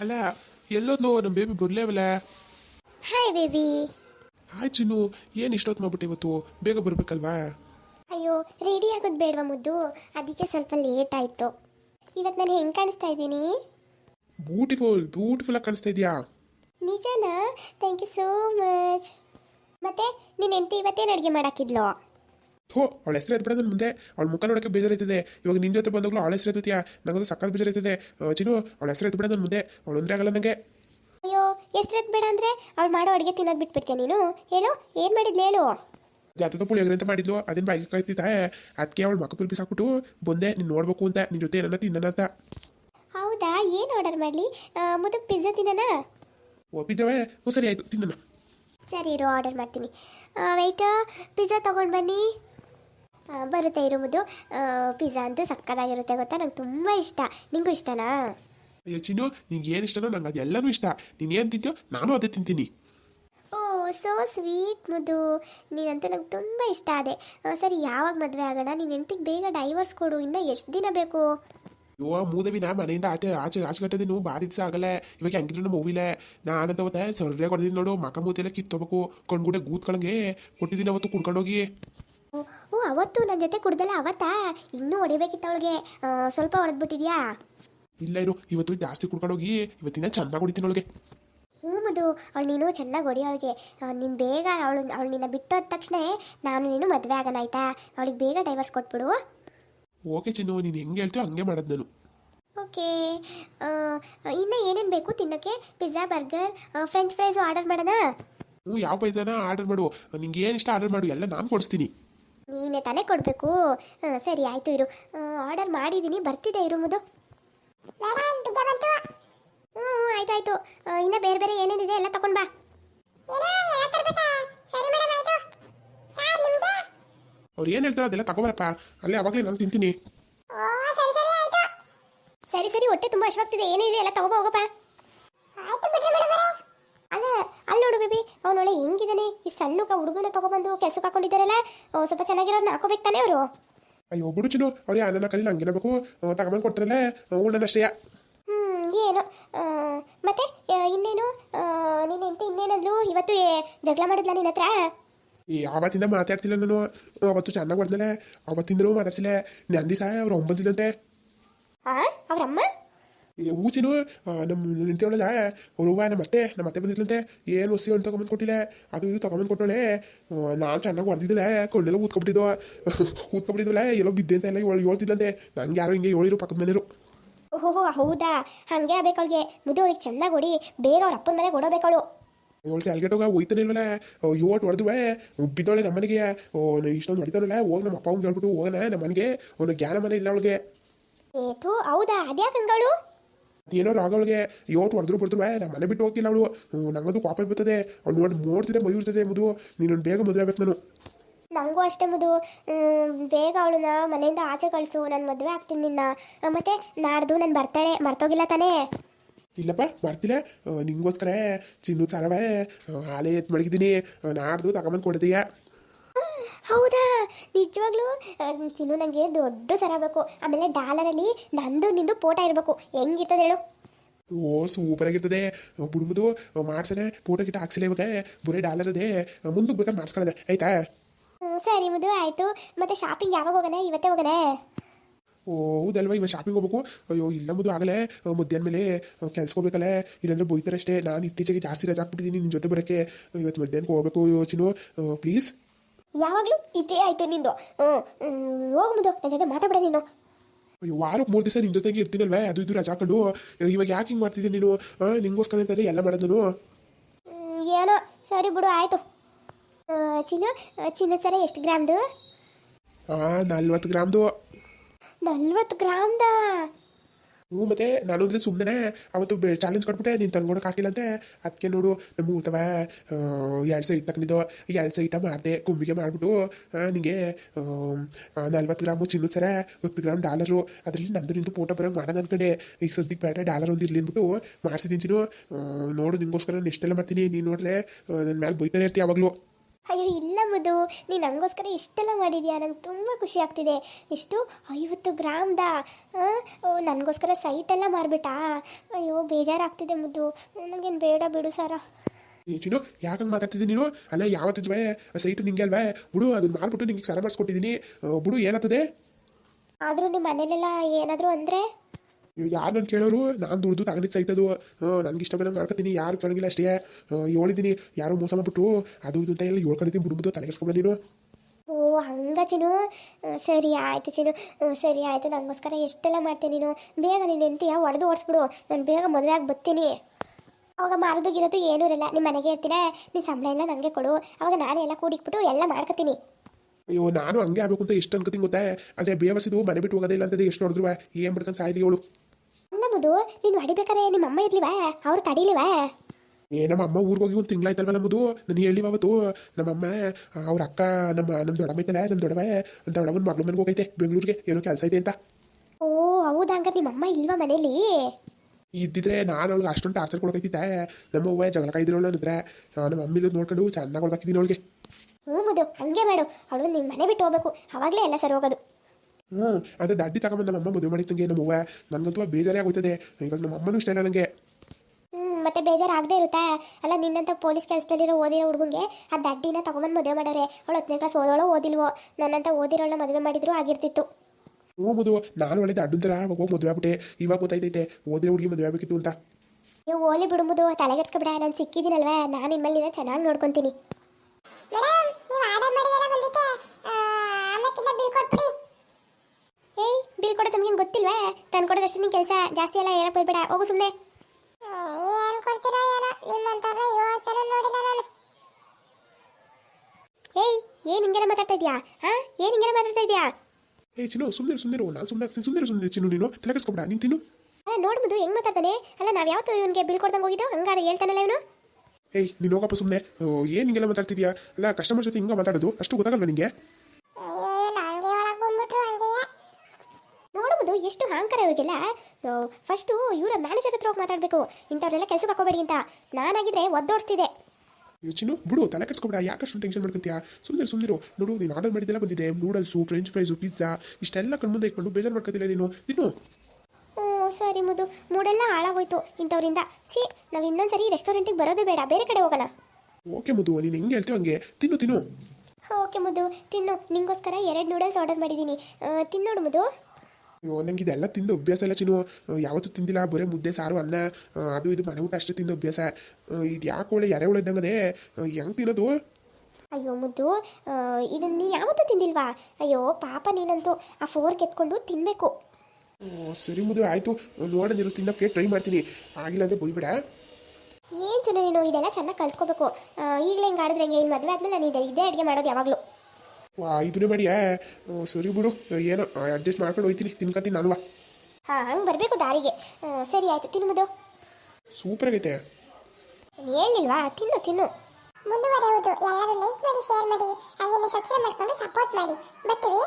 ಅಲ್ಲ ಎಲ್ಲೋದ್ಲು ನಮ್ಮ ಬೇಬಿ ಬರ್ಲೇವಲ್ಲ? ಹಾಯ್ ಬೇಬಿ ಹಾಯ್ ಚಿನ್ನು. ಏನು ಇಷ್ಟೊತ್ತು ಮಾಡ್ಬಿಟ್ಟು ಇವತ್ತು? ಬೇಗ ಬರ್ಬೇಕಲ್ವಾ? ಅಯ್ಯೋ ರೆಡಿ ಆಗೋದು ಬೇಡವಾ ಮುದ್ದು? ಅದಕ್ಕೆ ಸ್ವಲ್ಪ ಲೇಟ್ ಆಯಿತು. ಇವತ್ತು ನಾನು ಹೆಂಗೆ ಕಾಣಿಸ್ತಾ ಇದ್ದೀನಿ? ಬ್ಯೂಟಿಫುಲ್ ಬ್ಯೂಟಿಫುಲ್ ಆಗಿ ಕಾಣಿಸ್ತಾ ಇದೆಯಾ? ನಿಜನಾ? ಥ್ಯಾಂಕ್ ಯು ಸೋ ಮಚ್ ಮತ್ತೆ ನಿನ್ನ ಹೆಂಡತಿ ಇವತ್ತೇನು ಅಡುಗೆ ಮಾಡಾಕಿದ್ಲು? ಥೋ ಅವಳ ಹೆಸರು ನನ್ನ ಮುಂದೆ. ಅವಳ ಮುಖ ನೋಡೋಕೆ ಬೇಜಾರೈತಿದೆ ಇವಾಗ ನಿನ್ನ ಜೊತೆ ಬಂದಾಗಲೂ ಅವಳ ಹೆಸರು ಎತ್ತುತ್ತೀಯಾ ನಂಗದು ಸಕ್ಕತ್ ಬೇಜಾರೈತಿದೆ ಚಿನು ಚಿನ್ನು ಅವಳ ಹೆಸರು ನನ್ನ ಮುಂದೆ. ಅವಳು ಅಂದ್ರೆ ಆಗಲ್ಲ ನನಗೆ ಅಯ್ಯೋ ಹೆಸರು ಬೇಡ ಅಂದ್ರೆ ಅವಳು ಮಾಡೋ ಅಡುಗೆ ತಿನ್ನೋದು ಬಿಟ್ಬಿಡ್ತೀಯ ನೀನು? ಹೇಳು ಏನು ಮಾಡಿದ್ಲು ಹೇಳು? ಜಾತದ ಪುಳಿ ಅಂತ ಮಾಡಿದ್ಲು. ಅದನ್ನ ಬಾಯಿಗೆ ಕಾಯ್ತಿದ್ದೆ ಅದಕ್ಕೆ ಅವಳು ಮಕ್ಕ ತುಲ್ಪಿ ಸಾಕ್ಬಿಟ್ಟು ಬಂದೆ ನೀನು ನೋಡ್ಬೇಕು ಅಂತ. ನಿನ್ನ ಜೊತೆ ಏನನ್ನ ತಿನ್ನೋಣ ಅಂತ. ಹೌದಾ? ಏನು ಆರ್ಡರ್ ಮಾಡಲಿ? ಮುದ್ದು ಪಿಜ್ಜಾ ತಿನ್ನೋಣ? ಒಪ್ಪಿದ್ದವೆ ಹ್ಞೂ ಸರಿ ಆಯಿತು ತಿನ್ನೋಣ. ಸರಿ ಇರು ಆರ್ಡರ್ ಮಾಡ್ತೀನಿ. ವೆಯ್ಟ ಪಿಜ್ಜಾ ತೊಗೊಂಡು ಬನ್ನಿ. ಬರುತ್ತೆ ಇರುವುದು. ಪಿಜ್ಜಾ ಅಂತೂ ಸಕ್ಕದಾಗಿರುತ್ತೆ ಗೊತ್ತಾ? ನಂಗೆ ತುಂಬ ಇಷ್ಟ. ನಿಂಗೂ ಇಷ್ಟನಾ? ಅಯ್ಯೋ ಚಿನ್ನು ನಿಂಗೆ ಏನು ಇಷ್ಟನೋ ನಂಗೆ ಅದೆಲ್ಲನೂ ಇಷ್ಟ. ನೀನು ಏನು ತಿಂತೀಯೋ ನಾನು ಅದೇ ತಿಂತೀನಿ. ಓ ಸೋ ಸ್ವೀಟ್ ಮುದು ನೀನಂತೂ ನಂಗೆ ತುಂಬ ಇಷ್ಟ ಅದೇ ಸರಿ ಯಾವಾಗ ಮದುವೆ ಆಗೋಣ? ನೀನು ಹೆಂಡ್ತಿಗೆ ಬೇಗ ಡೈವರ್ಸ್ ಕೊಡು. ಇನ್ನು ಎಷ್ಟು ದಿನ ಬೇಕು? ಯೋ ಮೂದವಿ ನಾ ಮನೆಯಿಂದ ಆಚೆ ಆಚೆ ಆಚೆ ನೀವು ಭಾರಿ ದಿವಸ ಆಗಲ್ಲ. ಇವಾಗ ಹೆಂಗಿದ್ರು ನಮ್ಮ ಮೂವಿಲೆ ನಾನಂತ ಅವತ್ತೆ ಸೊರ್ರೆ ಕೊಡ್ದಿದ್ದು ನೋಡು. ಮಕ ಮೂತಿಯೆಲ್ಲ ಕಿತ್ತೋಬೇಕು ಕಣ್ಗುಡೆ ಗೂತ್ಕೊಳಂಗೆ. ಕೊಟ್ಟಿದ್ದೀನಿ ಅವತ್ತು ಕುಡ್ಕೊಂಡೋಗಿ. ಓ, ಅವತ್ತು ನನ್ನ ಜೊತೆ ಕುಡ್ದಲ್ಲ ಅವತ್ತಾ? ಇನ್ನೂ ಹೊಡಿಬೇಕಿತ್ತು ಅವಳಿಗೆ ಸ್ವಲ್ಪ ಹೊಡೆದ್ಬಿಟ್ಟಿದ್ಯಾ? ಇಲ್ಲ ಇರು ಇವತ್ತು ಜಾಸ್ತಿ ಕುಡ್ಕೊಂಡು ಹೋಗಿ ಇವತ್ತಿನ ಚೆನ್ನಾಗಿ ಹೊಡಿತೀನಿ ಅವಳಿಗೆ. ಹ್ಞೂ ಅವಳು ನೀನು ಚೆನ್ನಾಗಿ ಹೊಡಿಯೋಳಿಗೆ ನೀನು ಬೇಗ ಅವಳು ಅವಳು ನಿನ್ನ ಬಿಟ್ಟೋದ ತಕ್ಷಣ ನಾನು ನೀನು ಮದುವೆ ಆಗೋಣ ಆಯ್ತಾ? ಅವಳಿಗೆ ಬೇಗ ಡೈವರ್ಸ್ ಕೊಟ್ಬಿಡು. ಓಕೆ ಚಿನ್ನು ನೀನು ಹೆಂಗೆ ಹೇಳ್ತೀಯೋ ಹಂಗೆ ಮಾಡೋದು ನಾನು. ಓಕೆ. ಇನ್ನೂ ಏನೇನು ಬೇಕು ತಿನ್ನೋಕ್ಕೆ pizza burger French fries order ಮಾಡೋಣ? ಹ್ಞೂ ಯಾವ ಪೈಸಾನ ಆರ್ಡರ್ ಮಾಡು. ನಿಂಗೆ ಏನು ಇಷ್ಟ ಆರ್ಡರ್ ಮಾಡು ಎಲ್ಲ ನಾನು ಕೊಡಿಸ್ತೀನಿ. ನೀನೇ ತಾನೇ ಕೊಡಬೇಕು? ಹಾಂ ಸರಿ ಆಯಿತು ಇರು. ಆರ್ಡರ್ ಮಾಡಿದ್ದೀನಿ ಬರ್ತಿದೆ ಇರು ಮುದು ಹ್ಞೂ ಆಯ್ತು ಆಯ್ತು. ಇನ್ನು ಬೇರೆ ಬೇರೆ ಏನೇನಿದೆ ಎಲ್ಲ ತಗೊಂಡ್ ಬಾ. ಅವ್ರು ಏನು ಹೇಳ್ತಾರೆ ಅದೆಲ್ಲ ತಗೋಬರಪ್ಪ. ಅಲ್ಲೇ ಅವಾಗಲೇ ನಾನು ತಿಂತೀನಿ. ಸರಿ ಸರಿ ಹೊಟ್ಟೆ ತುಂಬ ಹಶ್ವಾಗ್ತಿದೆ ಏನಿದೆ ಎಲ್ಲ ತಗೋಬಾ ಹೋಗಪ್ಪ. ನೋಡು ಬೇಬಿ. ಅವನು ಒಳ್ಳೆ ಹೆಂಗಿದಾನೆ. ಈ ಸಣ್ಣ ಹುಡುಗನ ತಗೊಬಂದು ಕೆಲಸ ಹಾಕೊಂಡಿದ್ದಾರಲ್ಲ ಸ್ವಲ್ಪ ಚೆನ್ನಾಗಿರೋ ಹಾಕೋಬೇಕು ತಾನೇ ಅವರು. ಅಯ್ಯೋ ಬಿಡು ಚಿನ್ನು. ಅವ್ರು ಯಾರನ್ನ ಕಲಿ ನಂಗೆ ಬೇಕು ತಗೊಂಬಂದು ಕೊಟ್ಟರಲ್ಲ ಉಳ್ಳನ ಶ್ರೇಯ. ಏನು? ಮತ್ತೆ ಇನ್ನೇನು? ನೀನು ಎಂತ ಇನ್ನೇನಂದ್ಲು? ಇವತ್ತು ಜಗಳ ಮಾಡಿದ್ಲ ನಿನ್ನ ಹತ್ರ? ಈ ಆವತ್ತಿಂದ ಮಾತಾಡ್ತಿಲ್ಲ ನಾನು. ಅವತ್ತು ಚೆನ್ನಾಗಿ ಹೊಡೆದಲೆ ಅವತ್ತಿಂದಲೂ ಮಾತಾಡ್ಸಿಲ್ಲ. ನಂದಿ ಸಹ ಅವ್ರು ಒಂಬತ್ತಿದಂತೆ ಆ ಅವ್ರಮ್ಮ ಊಚಿನು ನಮ್ಮ ನಿಂತವಳಲ್ಲ ಅವ್ರು ನಮ್ಮ ಅತ್ತೆ ನಮ್ಮ ಅತ್ತೆ ಬಂದಿದ್ಲಂತೆ ಏನು ಹೊಸ ಅಂತ ತಗೊಂಬಂದು ಕೊಟ್ಟಿಲ್ಲ. ಅದು ಇದು ತಗೊಂಬಂದು ಕೊಟ್ಟಳೆ ನಾನು ಚೆನ್ನಾಗಿ ಹೊಡೆದಿದ್ದಿಲ್ಲ ಕೊಂಡೆಲ್ಲ ಊದ್ಕೊಬಿಟ್ಟಿದ್ವ. ಊದ್ಕೊಬಿಟ್ಟಿದ್ವಲ್ಲ ಎಲ್ಲೋ ಬಿದ್ದೆ ಅಂತ ಎಲ್ಲ ಹೇಳ್ತಿದ್ದಂತೆ ಹೇಳ್ತಿದ್ಲಂತೆ ನಂಗೆ ಯಾರು ಹಿಂಗೆ ಹೇಳಿರು ಪಕ್ಕದ ಮನೆಯವರು. ಓಹೋ ಹೌದಾ? ಹಂಗೆ ಆಗ್ಬೇಕು ಅವಳಿಗೆ. ಮುದ್ದು ಅವಳಿಗೆ ಚೆನ್ನಾಗಿ ಹೊಡಿ. ಬೇಗ ಅವ್ರ ಅಪ್ಪನ ಮನೆಗೆ ಓಡೋಬೇಕು ಅವಳು. ಅವಳು ಸ್ಯಾಲ್ಗೆಟೋಗ ಹೋಯ್ತಾನೆ ಇಲ್ವಲ್ಲ ಯೋಟ್ ಹೊಡೆದ್ವೆ ಬಿದ್ದವಳೆ ನಮ್ಮ ಮನೆಗೆ. ಇಷ್ಟೊಂದು ಹೊಡಿತಾನಲ್ಲ ಹೋಗಿ ನಮ್ಮ ಅಪ್ಪ ಅವ್ನಿಗೆ ಹೇಳ್ಬಿಟ್ಟು ಹೋಗೋಣ ನಮ್ಮ ಮನೆಗೆ. ಅವನು ಜ್ಞಾನ ಮನೆ ಇಲ್ಲ ಅವಳಿಗೆ. ಏತು ಹೌದಾ? ಅದ್ಯಾಕೆ ಹಂಗವಳು? ಏನೋ ರಾಘವಳಿಗೆ ಇವತ್ತು ಹೊಡೆದ್ರು ಬರ್ದ್ರು ನಮ್ಮ ಮನೆ ಬಿಟ್ಟು ಹೋಗಿಲ್ಲ ಅವಳು. ನಂಗದು ಕೋಪ ಬರ್ತದೆ. ಅವ್ಳು ನೋಡಿ ನೋಡ್ತಿದ್ರೆ ಮೈ ಇರ್ತದೆ ಮುದು ನೀನು ಬೇಗ ಮದುವೆ ಆಗ್ಬೇಕು ನಾನು. ನನಗೂ ಅಷ್ಟೇ ಮುದು ಬೇಗ ಅವಳನ್ನ ಮನೆಯಿಂದ ಆಚೆ ಕಳಿಸು. ನಾನು ಮದುವೆ ಆಗ್ತೀನಿ ನಿನ್ನ. ಮತ್ತೆ ನಾಡ್ದು ನಾನು ಬರ್ತಾಳೆ ಮರ್ತೋಗಿಲ್ಲ ತಾನೇ? ಇಲ್ಲಪ್ಪ ಮಾಡ್ತಿಲ್ಲ ನಿಂಗೋಸ್ಕರ ಚಿನ್ನು ಸರವೇ ಹಾಲೆ ಎತ್ ಮಡಗಿದ್ದೀನಿ. ನಾಡ್ದು ತಗೊಂಬಂದು ಕೊಡ್ತೀಯ? ಹೌದಾ? ನಿಜವಾಗ್ಲೂ? ಚಿನ್ನು ನನಗೆ ದೊಡ್ಡ ಸರ ಬೇಕು ಆಮೇಲೆ ಡಾಲರಲ್ಲಿ ನಂದು ನಿಂದು ಫೋಟೋ ಇರಬೇಕು. ಹೆಂಗಿರ್ತದೆ ಹೇಳು. ಓ ಸೂಪರ್ ಆಗಿರ್ತದೆ. ಬುಡುಮುದು ಮಾಡ್ಸನೆ ಫೋಟೋ ಗಿಟ ಹಾಕ್ಸಿಲ್ಲ ಇವಾಗ ಬರೀ ಡಾಲರ್ ಅದೇ ಮುಂದಕ್ಕೆ ಬೇಕಾದ್ರೆ ಮಾಡಿಸ್ಕೊಳ್ಳೋದೆ. ಆಯ್ತಾ? ಸರಿ ಮುದು ಆಯಿತು. ಮತ್ತೆ ಶಾಪಿಂಗ್ ಯಾವಾಗ ಹೋಗೋಣ ಇವತ್ತೇ ಹೋಗೋಣ ಓ ಹೌದಲ್ವಾ? ಇವಾಗ ಶಾಪಿಂಗ್ ಹೋಗ್ಬೇಕು. ಅಯ್ಯೋ ಇಲ್ಲ ಮುದು ಆಗಲೇ. ಮಧ್ಯಾಹ್ನ ಮೇಲೆ ಕೆಲ್ಸಕ್ಕೆ ಹೋಗ್ಬೇಕಲ್ಲ. ಇಲ್ಲಾಂದ್ರೆ ಬೋಯ್ತಾರೆ ಅಷ್ಟೇ. ನಾನು ಇತ್ತೀಚೆಗೆ ಜಾಸ್ತಿ ರಜಾ ಹಾಕ್ಬಿಟ್ಟಿದ್ದೀನಿ ನಿನ್ನ ಜೊತೆ ಬರೋಕ್ಕೆ. ಇವತ್ತು ಮಧ್ಯಾಹ್ನಕ್ಕೆ ಹೋಗ್ಬೇಕು ಯೋಚಿನು ಪ್ಲೀಸ್ ಯಾವಾಗಲೂ ಇಷ್ಟೇ ಆಯ್ತು ನಿಂದು. ಹೋಗು ಮುದು ನನ್ನ ಜೊತೆ ಮಾತಾಡ ನೀನು. ಅಯ್ಯೋ ವಾರಕ್ಕೆ ಮೂರು ದಿವಸ ನಿನ್ನ ಜೊತೆಗೆ ಇರ್ತೀನಲ್ವೇ? ಅದು ಇದು ರಜಾ ಹಾಕೊಂಡು. ಇವಾಗ ಯಾಕೆ ಹಿಂಗೆ ಮಾಡ್ತಿದ್ದೆ ನೀನು? ನಿಂಗೋಸ್ಕರ ಅಂತಾನೆ ಎಲ್ಲ ಮಾಡೋದು ನಾನು? ಏನೋ ಸರಿ ಬಿಡು ಆಯಿತು. ಚಿನ್ನ ಚಿನ್ನ ಸರ ಎಷ್ಟು ಗ್ರಾಮ್ದು? ಹಾಂ ನಲ್ವತ್ತು ಗ್ರಾಮ್ದು. ನಲ್ವತ್ತು ಗ್ರಾಮ್ದ? ಹ್ಞೂ ಮತ್ತೆ ನಾನು ಅಂದ್ರೆ ಸುಮ್ಮನೆ ಅವತ್ತು ಚಾಲೆಂಜ್ ಕೊಟ್ಬಿಟ್ಟೆ, ನೀನು ತಂದ್ಕೊಡಕ್ಕೆ ಹಾಕಿಲ್ಲ ಅಂತೆ. ಅದಕ್ಕೆ ನೋಡು ನಮ್ಮ ಊಟವ ಎರಡು ಸೈಟ್ ತಗೊಂಡಿದ್ದು ಎರಡು ಸೈಟ ಮಾಡಿದೆ, ಕುಂಬಿಗೆ ಮಾಡಿಬಿಟ್ಟು ನಿನಗೆ ನಲ್ವತ್ತು ಗ್ರಾಮು ಚಿನ್ನದ ಸರ, ಹತ್ತು ಗ್ರಾಮ್ ಡಾಲರು ಅದರಲ್ಲಿ ನಂದು ನಿಂದು ಫೋಟೋ ಬರೋಂಗೆ ಮಾಡೋದು ಅನ್ಕೊಂಡೆ. ಈಗ ಸದ್ಯಕ್ಕೆ ಬೇಡ ಡಾಲರ್ ಒಂದು ಇರಲಿ ಅಂದ್ಬಿಟ್ಟು ಮಾಡಿಸಿದ್ದೀನಿ ಚಿನ್ನು. ನೋಡು, ನಿಮಗೋಸ್ಕರ ನಾನು ಎಷ್ಟೆಲ್ಲ ಮಾಡ್ತೀನಿ, ನೀನು ನೋಡ್ರೆ ನನ್ನ ಮೇಲೆ ಬೈತಾನೆ ಇರ್ತೀವಿ ಯಾವಾಗಲೂ. ಅಯ್ಯೋ ಇಲ್ಲ ಮಧು ನೀನು ನನಗೋಸ್ಕರ ಇಷ್ಟೆಲ್ಲ ಮಾಡಿದ್ಯಾ? ನಂಗೆ ತುಂಬ ಖುಷಿ ಆಗ್ತಿದೆ. ಎಷ್ಟು? ಐವತ್ತು ಗ್ರಾಮ್ದ ನನಗೋಸ್ಕರ ಸೈಟೆಲ್ಲ ಮಾರ್ಬಿಟ್ಟಾ. ಅಯ್ಯೋ ಬೇಜಾರಾಗ್ತಿದೆ ಮುದ್ದು ನನಗೇನು ಬೇಡ ಬಿಡು ಸರ. ಚಿನ್ನು ಯಾಕಂಗೆ ಮಾತಾಡ್ತಿದ್ದೀನಿ ನೀನು? ಅಲ್ಲ ಯಾವತ್ತಿದ್ವೇ ಸೈಟ್ ನಿಂಗೆ ಅಲ್ವೇ? ಬಿಡು ಅದನ್ನ ಮಾಡ್ಬಿಟ್ಟು ನಿಂಗೆ ಸರ ಮಾಡಿಸ್ಕೊಟ್ಟಿದ್ದೀನಿ ಬಿಡು ಏನಾಗ್ತದೆ? ಆದರೂ ನಿಮ್ಮ ಮನೇಲೆಲ್ಲ ಏನಾದರೂ ಅಂದರೆ? ಯಾರು ನಾನು ಕೇಳೋರು ನಾನು ದುಡ್ದು ತಗೊಂಡಿದ್ದ ಸೈಟ್ ಅದು. ನನಗೆ ಇಷ್ಟ ಬಂದಂಗೆ ಮಾಡ್ಕೊತೀನಿ ಯಾರು ಕೇಳಂಗಿಲ್ಲ ಅಷ್ಟೇ. ಹೇಳಿದೀನಿ ಹೇಳಿದ್ದೀನಿ ಯಾರು ಮೋಸ ಮಾಡ್ಬಿಟ್ಟು ಅದು ಇದು ಅಂತ ಎಲ್ಲ ಹೇಳ್ಕೊಂಡಿದ್ದೀನಿ ಬಿಡ್ಬಿಟ್ಟು ತಲೆಗೆಸ್ಕೊಬೇಡ ನೀನು ಓ ಹಂಗ ಚಿನ್ನು? ಸರಿ ಆಯ್ತು ಚಿನ್ನು. ಸರಿ ಆಯಿತು ನನಗೋಸ್ಕರ ಎಷ್ಟೆಲ್ಲ ಮಾಡ್ತೀನಿ ನೀನು? ಬೇಗ ನೀನು ಎಂತೀಯ ಒಡೆದು ಓಡಿಸ್ಬಿಡು. ನಾನು ಬೇಗ ಮದುವೆ ಆಗಿ ಬರ್ತೀನಿ. ಅವಾಗ ಮಾರದು ಗಿರೋದು ಏನೂ ಇರಲ್ಲ. ನಿಮ್ಮ ಮನೆಗೆ ಇರ್ತೀರ? ನೀನು ಸಂಬಳ ಎಲ್ಲ ನನಗೆ ಕೊಡು. ಅವಾಗ ನಾನು ಎಲ್ಲ ಕೂಡಿಕ್ಬಿಟ್ಟು ಎಲ್ಲ ಮಾಡ್ಕೊತೀನಿ. ಅಯ್ಯೋ ನಾನು ಹಂಗೆ ಆಗ್ಬೇಕು ಅಂತ ಎಷ್ಟು ಅನ್ಕೋತೀನಿ ಗೊತ್ತಾ? ಆದರೆ ಬೇವಸಿದು ಮನೆ ಬಿಟ್ಟು ಹೋಗೋದಿಲ್ಲ ಅಂತಂದ್ರೆ ಎಷ್ಟು ನೋಡಿದ್ರು? ಏನು ಬಿಡ್ತಾನೆ ಸಾಯ್ಲಿ ಅವಳು ಮುದು ನೀನು ಹೊಡಿಬೇಕಾರೆ ನಿಮ್ಮ ಅಮ್ಮ ಇರ್ಲಿವಾ? ಅವ್ರು ತಡೀಲಿವಾ? ಏ ನಮ್ಮ ಅಮ್ಮ ಊರಿಗೆ ಹೋಗಿ ಒಂದು ತಿಂಗಳಾಯ್ತಲ್ವ ನಮ್ಮದು? ನಾನು ಹೇಳಿ ಅವತ್ತು? ನಮ್ಮಮ್ಮ ಅವ್ರ ಅಕ್ಕ ನಮ್ಮ ನಮ್ಮ ದೊಡ್ಡಮ್ಮ ಐತಲ್ಲ ನಮ್ಮ ದೊಡ್ಡವ ಅಂತ ದೊಡ್ಡವನ ಮಗಳು ಮನೆಗೆ ಹೋಗೈತೆ ಬೆಂಗಳೂರಿಗೆ. ಏನೋ ಕೆಲಸ ಇದೆ ಅಂತ. ಓ ಹೌದಾ ಹಂಗಾರೆ ನಿಮ್ಮ ಅಮ್ಮ ಇಲ್ವಾ ಮನೇಲಿ? ಇದ್ದಿದ್ರೆ ನಾನು ಅವಳಿಗೆ ಅಷ್ಟೊಂದು ಟಾರ್ಚರ್ ಕೊಡಕೈತಿದ್ದೆ. ನಮ್ಮ ಅವ್ವ ಜಗಳ ಕಾಯ್ದಿರೋಳು ಅಂದ್ರೆ ನಮ್ಮ ಅಮ್ಮಿದು ನೋಡ್ಕೊಂಡು ಚೆನ್ನಾಗಿ ಕೊಡ್ಬೇಕಿದ್ದೀನಿ ಅವಳಿಗೆ. ಹ್ಞೂ ಮುದು ಹಂಗೆ ಮಾಡು. ಅವಳು ನಿಮ್ಮ ಮನೆ ಬಿಟ್ಟು ಹೋಗ್ಬೇಕು. ಅವಾಗಲೇ ಎಲ್ಲ ಸರಿ ಹೋಗೋದು. ಹ್ಞೂ ಅದು ದಡ್ಡಿ ತಗೊಂಬಂದು ನಮ್ಮ ಅಮ್ಮ ಮದುವೆ ಮಾಡಿತ್ತಂಗೆ ನಮ್ಮ ಅವ್ವ ನನಗಂತೂ ಬೇಜಾರೇ ಆಗುತ್ತದೆ ಇವಾಗ ನಮ್ಮ ಅಮ್ಮನೂ ಇಷ್ಟ ಇಲ್ಲ ನನಗೆ ಮತ್ತೆ ಬೇಜಾರಾಗದೇ ಇರುತ್ತಾ? ಅಲ್ಲ ನಿನ್ನಂತ ಪೊಲೀಸ್ ಕೆಲಸದಲ್ಲಿರೋ ಓದಿರೋ ಹುಡುಗಂಗೆ ಆ ದಡ್ಡಿನ ತಗೊಂಬಂದು ಮದುವೆ ಮಾಡಾರೆ ಅವಳು ಹತ್ತನೇ ಕ್ಲಾಸ್ ಓದೋಳೋ ಓದಿಲ್ವೋ? ನನ್ನಂತ ಓದಿರೋಳ ಮದುವೆ ಮಾಡಿದ್ರು ಆಗಿರ್ತಿತ್ತು. ಹ್ಞೂ ಮದುವೆ ನಾನು ಒಳ್ಳೆ ದಡ್ಡು ಥರ ಹೋಗಿ ಮದುವೆ ಆಗ್ಬಿಟ್ಟೆ. ಇವಾಗ ಗೊತ್ತಾಯ್ತೈತೆ ಓದಿರೋ ಹುಡುಗಿ ಮದುವೆ ಆಗಬೇಕಿತ್ತು ಅಂತ. ನೀವು ಓಲಿ ಬಿಡುವುದು ತಲೆಗೆಡ್ಸ್ಕೊಬಿಡ ನಾನು ಸಿಕ್ಕಿದ್ದೀನಲ್ವಾ? ನಾನು ನಿಮ್ಮಲ್ಲಿ ಚೆನ್ನಾಗಿ ನೋಡ್ಕೊತೀನಿ ಮೇಡಮ್ ನೀವು ಆರ್ಡರ್ ಮಾಡಿದೆಲ್ಲ ಬಂದಿತ್ತೆ ಆಮೇಕಿಂದ ಬಿಲ್ ಕೊಟ್ಬಿಡಿ ಏಯ್ ಬಿಲ್ ಕೊಡೋದು ನಮಗೇನು ಗೊತ್ತಿಲ್ವೇ ಕೊಡೋದಷ್ಟು ಕೆಲಸ ಜಾಸ್ತಿ ಎಲ್ಲ ಹೇಳಕ್ ಹೋಗ್ಬೇಡ. ಹೋಗು ಸುಮ್ಮನೆ ಏನ್ ಕೊಡ್ತೀರೋ ಏನೋ? ನಿಮ್ಮಂಥವ್ರ ಯೋಚನೆ ನೋಡಿಲ್ಲ ನಾನು. ಏಯ್ ಏನು ಹಿಂಗೆಲ್ಲ ಮಾತಾಡ್ತಾ ಇದೀಯಾ? ಹಾಂ? ಏನು ಹಿಂಗೆಲ್ಲ ಮಾತಾಡ್ತಾ ಇದೀಯಾ? ಏ ಚಿನ್ನು ಸುಮ್ಮನೆ ಸುಮ್ಮನೆ ನಾನು ಸುಮ್ಮನೆ ಸುಮ್ಮನೆ ಸುಮ್ಮನೆ ಚಿನ್ನು ನೀನು. ತಲೆ ಕೆಡಿಸ್ಕೊಬೇಡ. ನೀನು ತಿನ್ನು. ಅಲ್ಲ ನೋಡ್ಬೋದು ಹೆಂಗ್ ಮಾತಾಡ್ತಾನೆ? ಅಲ್ಲ ನಾವು ಯಾವತ್ತು ಇವನಿಗೆ ಬಿಲ್ ಕೊಡ್ದಂಗೆ ಹೋಗಿದ್ದೋ ಹಂಗಾರೆ ಹೇಳ್ತಾನಲ್ಲ ಇವನು. ಏಯ್ ನೀನು ಹೋಗಪ್ಪ ಸುಮ್ಮನೆ ಏನು ಹಿಂಗೆಲ್ಲ ಮಾತಾಡ್ತಿದ್ಯಾ? ಅಲ್ಲ ಕಸ್ಟಮರ್ ಜೊತೆ ಹಿಂಗೆ ಮಾತಾಡೋದು ಅಷ್ಟು ಗೊತ್ತಾಗಲ್ವ ನಿಂಗೆ ಅಯ್ಯೋ ನಂಗೆ ಒಳಗೆ ಬಂದ್ಬಿಟ್ರು ಹಂಗೆಯೇ ನೋಡ್ಬೋದು ಎಷ್ಟು ಅವ್ರಿಗೆಲ್ಲ ಫಸ್ಟು ಇವರ ಮ್ಯಾನೇಜರ್ ಹತ್ರ ಹೋಗಿ ಮಾತಾಡಬೇಕು. ಇಂಥವ್ರೆಲ್ಲ ಕೆಲಸಕ್ಕೆ ಹಾಕೋಬೇಡಿ ಅಂತ. ನಾನಾಗಿದ್ರೆ ಒದ್ದೋಡ್ಸ್ತಿದೆ ಯೋಚಿನು ಬಿಡು ತಲೆ ಕಟ್ಸ್ಕೊಬೇಡ ಯಾಕೆ ಅಷ್ಟು ಟೆನ್ಷನ್ ಮಾಡ್ಕೊತೀಯಾ? ಸುಮ್ಮನೆ ಸುಮ್ಮನಿರು ನೋಡು ನೀನು ಆರ್ಡರ್ ಮಾಡಿದ್ದೆಲ್ಲ ಬಂದಿದೆ. ನೂಡಲ್ಸು ಫ್ರೆಂಚ್ ಫ್ರೈಸು ಪಿಜ್ಜಾ ಇಷ್ಟೆಲ್ಲ ಕಣ್ಮುಂದೆ ಇಟ್ಕೊಂಡು ಬೇಜಾರು ಮಾಡ್ಕೊತಿಲ್ಲ ನೀನು. ತಿನ್ನು. ಓ ಸರಿ ಮುದು. ಮೂಡೆಲ್ಲ ಹಾಳಾಗೋಯ್ತು ಇಂಥವ್ರಿಂದ. ಛೀ ನಾವು ಇನ್ನೊಂದ್ಸರಿ ರೆಸ್ಟೋರೆಂಟಿಗೆ ಬರೋದೇ ಬೇಡ. ಬೇರೆ ಕಡೆ ಹೋಗೋಣ. ಓಕೆ ಮುದು ನೀನು ಹೆಂಗೆ ಹೇಳ್ತೀವಿ ಹಂಗೆ. ತಿನ್ನು ತಿನ್ನು. ಓಕೆ ಮುದು. ತಿನ್ನು. ನಿಂಗೋಸ್ಕರ ಎರಡು ನೂಡಲ್ಸ್ ಆರ್ಡರ್ ಮಾಡಿದ್ದೀನಿ. ತಿನ್ನೋಡು ಮುದು. ಅಯ್ಯೋ ನಂಗೆ ಇದೆಲ್ಲ ತಿಂದು ಅಭ್ಯಾಸ ಇಲ್ಲ ಚಿನ್ನು. ಯಾವತ್ತು ತಿಂದಿಲ್ಲ ಬರೀ ಮುದ್ದೆ ಸಾರು ಅನ್ನ ಅದು ಇದು ಮನೆ ಊಟ ಅಷ್ಟೇ ತಿಂದು ಅಭ್ಯಾಸ. ಇದು ಯಾಕೆ ಒಳ್ಳೆ ಎರೆ ಒಳ್ಳೆ ಇದ್ದಂಗದೆ ಹೆಂಗೆ ತಿನ್ನೋದು? ಅಯ್ಯೋ ಮುದ್ದು ಇದನ್ನು ನೀನು ಯಾವತ್ತೂ ತಿಂದಿಲ್ವಾ? ಅಯ್ಯೋ ಪಾಪ ನೀನಂತೂ ಆ ಫೋರ್ ಎತ್ಕೊಂಡು ತಿನ್ನಬೇಕು ಸರಿ ಮುದ್ದು ಆಯಿತು. ನೋಡೋದಿರು ತಿನ್ನಕ್ಕೆ ಟ್ರೈ ಮಾಡ್ತೀನಿ. ಆಗಿಲ್ಲ ಅಂದರೆ ಬೈಬೇಡ. ಏನು ಚೆನ್ನಾಗಿ ನೀನು? ಇದೆಲ್ಲ ಚೆನ್ನಾಗಿ ಕಲ್ತ್ಕೋಬೇಕು. ಈಗಲೇ ಹಿಂಗೆ ಆಡಿದ್ರೆ ಹೆಂಗೆ? ಇನ್ನು ಮದುವೆ ಆದಮೇಲೆ ನಾನು ಇದೆ ಇದೇ ಅಡುಗೆ ಮಾಡೋದು ಯಾವಾಗಲೂ. ಇದನ್ನೇ ಮಾಡಿ ಸರಿ ಬಿಡು ಏನೋ ಅಡ್ಜಸ್ಟ್ ಮಾಡ್ಕೊಂಡು ಹೋಯ್ತೀನಿ ತಿನ್ಕತೀನಿ ನಾನು ಹಾಂ ಹಂಗೆ ಬರಬೇಕು ದಾರಿಗೆ. ಸರಿ ಆಯಿತು ತಿನ್ಬೋದು ಸೂಪರ್ ಆಗೈತೆ. ಹೇಳಿಲ್ವಾ ತಿನ್ನು ತಿನ್ನು. ಮುಂದುವರೆಯುವುದು. ಎಲ್ಲರೂ ಲೈಕ್ ಮಾಡಿ ಶೇರ್ ಮಾಡಿ ಹಾಗೆಯೇ ಸಬ್ಸ್ಕ್ರೈಬ್ ಮಾಡ್ಕೊಂಡು ಸಪೋರ್ಟ್ ಮಾಡಿ. ಬರ್ತೀವಿ?